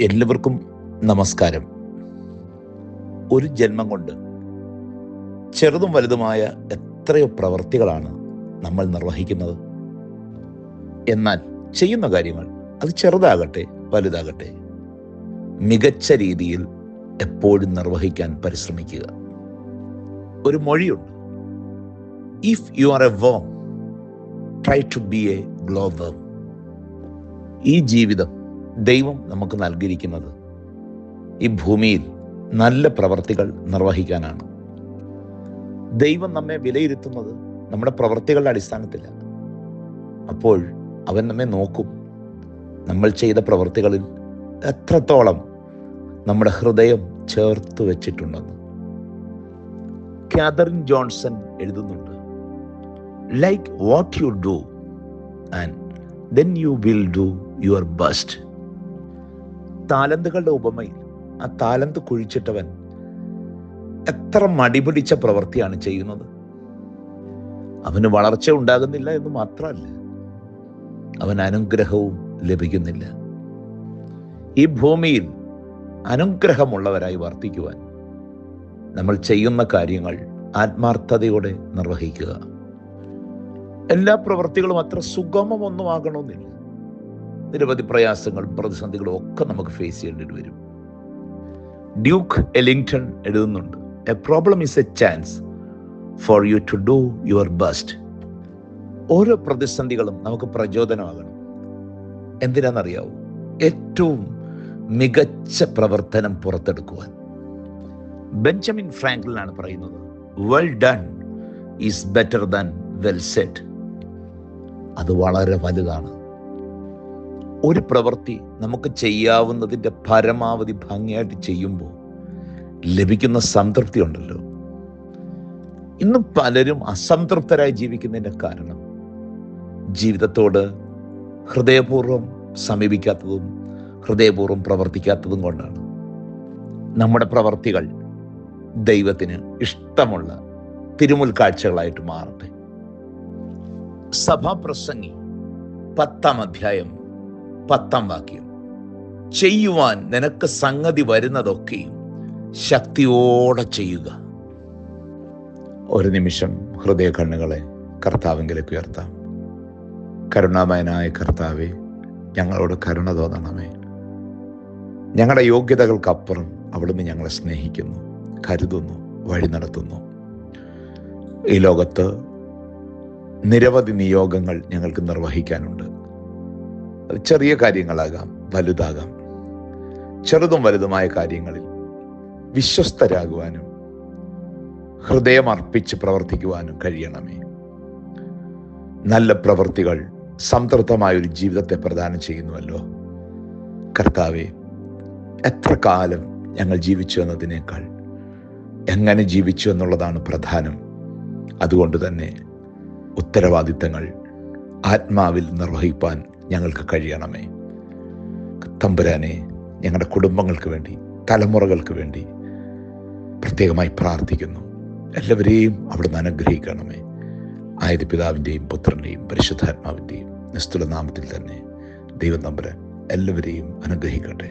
എല്ലാവർക്കും നമസ്കാരം. ഒരു ജന്മം കൊണ്ട് ചെറുതും വലുതുമായ എത്രയോ പ്രവർത്തികളാണ് നമ്മൾ നിർവഹിക്കുന്നത്. എന്നാൽ ചെയ്യുന്ന കാര്യങ്ങൾ അത് ചെറുതാകട്ടെ വലുതാകട്ടെ മികച്ച രീതിയിൽ എപ്പോഴും നിർവഹിക്കാൻ പരിശ്രമിക്കുക. ഒരു മൊഴിയുണ്ട്. If you are a worm try to be a glow ഈ ജീവിതം ദൈവം നമുക്ക് നൽകിയിരിക്കുന്നത് ഈ ഭൂമിയിൽ നല്ല പ്രവർത്തികൾ നിർവഹിക്കാനാണ്. ദൈവം നമ്മെ വിലയിരുത്തുന്നത് നമ്മുടെ പ്രവർത്തികളുടെ അടിസ്ഥാനത്തില്ല അപ്പോൾ അവൻ നമ്മെ നോക്കും. നമ്മൾ ചെയ്ത പ്രവർത്തികളിൽ എത്രത്തോളം നമ്മുടെ ഹൃദയം ചേർത്ത് വെച്ചിട്ടുണ്ടെന്ന്. കാതറിൻ ജോൺസൺ എഴുതുന്നുണ്ട് like what you do and then you will do your best താലന്തുകളുടെ ഉപമയിൽ ആ താലന്ത് കുഴിച്ചിട്ടവൻ എത്ര മടിപിടിച്ച പ്രവൃത്തിയാണ് ചെയ്യുന്നത്. അവന് വളർച്ച ഉണ്ടാകുന്നില്ല എന്ന് മാത്രമല്ല അവൻ അനുഗ്രഹവും ലഭിക്കുന്നില്ല. ഈ ഭൂമിയിൽ അനുഗ്രഹമുള്ളവരായി വർത്തിക്കുവാൻ നമ്മൾ ചെയ്യുന്ന കാര്യങ്ങൾ ആത്മാർത്ഥതയോടെ നിർവഹിക്കുക. എല്ലാ പ്രവൃത്തികളും അത്ര സുഗമമൊന്നും ആകണമെന്നില്ല. നിരവധി പ്രയാസങ്ങളും പ്രതിസന്ധികളും ഒക്കെ നമുക്ക് ഫേസ് ചെയ്യേണ്ടി വരും. ഡ്യൂക്ക് എലിംഗ്ടൺ എഴുതുന്നുണ്ട് a problem is a chance for you to do your best ഓരോ പ്രതിസന്ധികളും നമുക്ക് പ്രചോദനമാകണം. എന്തിനാണെന്നറിയാവൂ? ഏറ്റവും മികച്ച പ്രവർത്തനം പുറത്തെടുക്കുവാൻ. ബെഞ്ചമിൻ ഫ്രാങ്ക്ലിനാണ് പറയുന്നത് well done is better than well said അത് വളരെ വലുതാണ്. ഒരു പ്രവൃത്തി നമുക്ക് ചെയ്യാവുന്നതിന്റെ പരമാവധി ഭംഗിയായിട്ട് ചെയ്യുമ്പോൾ ലഭിക്കുന്ന സംതൃപ്തി ഉണ്ടല്ലോ. ഇന്ന് പലരും അസംതൃപ്തരായി ജീവിക്കുന്നതിന്റെ കാരണം ജീവിതത്തോട് ഹൃദയപൂർവം സമീപിക്കാത്തതും ഹൃദയപൂർവം പ്രവർത്തിക്കാത്തതും കൊണ്ടാണ്. നമ്മുടെ പ്രവർത്തികൾ ദൈവത്തിന് ഇഷ്ടമുള്ള തിരുമുൽ കാഴ്ചകളായിട്ട് മാറട്ടെ. സഭാപ്രസംഗി പത്താം അധ്യായം പത്താം വാക്യം. ചെയ്യുവാൻ നിനക്ക് സംഗതി വരുന്നതൊക്കെയും ശക്തിയോടെ ചെയ്യുക. ഒരു നിമിഷം ഹൃദയ കണ്ണുകളെ കർത്താവിങ്കിലേക്ക് ഉയർത്താം. കരുണാമയനായ കർത്താവെ ഞങ്ങളോട് കരുണ തോന്നണമേ. ഞങ്ങളുടെ യോഗ്യതകൾക്കപ്പുറം അവിടുന്ന് ഞങ്ങളെ സ്നേഹിക്കുന്നു കരുതുന്നു വഴി നടത്തുന്നു. ഈ ലോകത്ത് നിരവധി നിയോഗങ്ങൾ ഞങ്ങൾക്ക് നിർവഹിക്കാനുണ്ട്. ചെറിയ കാര്യങ്ങളാകാം വലുതാകാം. ചെറുതും വലുതുമായ കാര്യങ്ങളിൽ വിശ്വസ്തരാകുവാനും ഹൃദയം അർപ്പിച്ച് പ്രവർത്തിക്കുവാനും കഴിയണമേ. നല്ല പ്രവൃത്തികൾ സംതൃപ്തമായ ഒരു ജീവിതത്തെ പ്രദാനം ചെയ്യുന്നുവല്ലോ. കർത്താവെ എത്ര കാലം ഞങ്ങൾ ജീവിച്ചു എന്നതിനേക്കാൾ എങ്ങനെ ജീവിച്ചു എന്നുള്ളതാണ് പ്രധാനം. അതുകൊണ്ട് തന്നെ ഉത്തരവാദിത്തങ്ങൾ ആത്മാവിൽ നിർവഹിപ്പാൻ ഞങ്ങൾക്ക് കഴിയണമേ. തമ്പുരാനെ ഞങ്ങളുടെ കുടുംബങ്ങൾക്ക് വേണ്ടി തലമുറകൾക്ക് വേണ്ടി പ്രത്യേകമായി പ്രാർത്ഥിക്കുന്നു. എല്ലാവരെയും അവിടുന്ന് അനുഗ്രഹിക്കണമേ. ആയത് പിതാവിന്റെയും പുത്രന്റെയും പരിശുദ്ധാത്മാവിന്റെയും നിസ്തുല നാമത്തിൽ തന്നെ ദൈവം തമ്പുരാൻ എല്ലാവരെയും അനുഗ്രഹിക്കട്ടെ.